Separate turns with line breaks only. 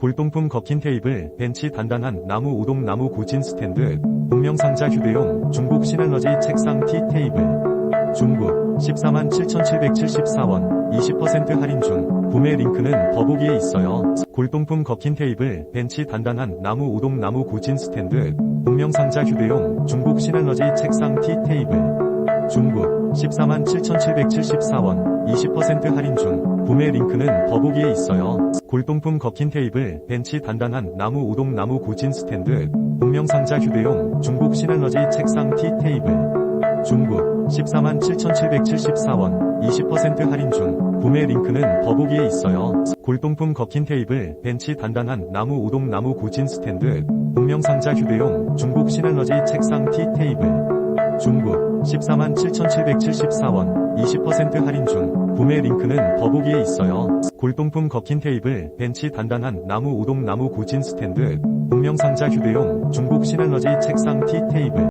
골동품 거킨 테이블, 벤치 단단한 나무 우동 나무 고진 스탠드, 운명상자 휴대용 중국 시널러지 책상 티 테이블. 중국 14만 7,774원 20% 할인 중 구매 링크는 더보기에 있어요. 골동품 거킨 테이블, 벤치 단단한 나무 우동 나무 고진 스탠드, 운명상자 휴대용 중국 시널러지 책상 티 테이블. 중국 14만 7,774원 20% 할인 중 구매 링크는 더보기에 있어요. 골동품 거킨 테이블, 벤치 단단한 나무 우동 나무 고진 스탠드, 운명상자 휴대용 중국 시널러지 책상 티 테이블. 중국 14만 7,774원 20% 할인 중 구매 링크는 더보기에 있어요. 골동품 거킨 테이블, 벤치 단단한 나무 우동 나무 고진 스탠드, 운명상자 휴대용 중국 시널러지 책상 티 테이블. 중국 14만 7,774원 20% 할인 중 구매 링크는 더보기에 있어요. 골동품 거킨 테이블, 벤치 단단한 나무 우동 나무 고진 스탠드, 운명상자 휴대용 중국 시널러지 책상 티 테이블.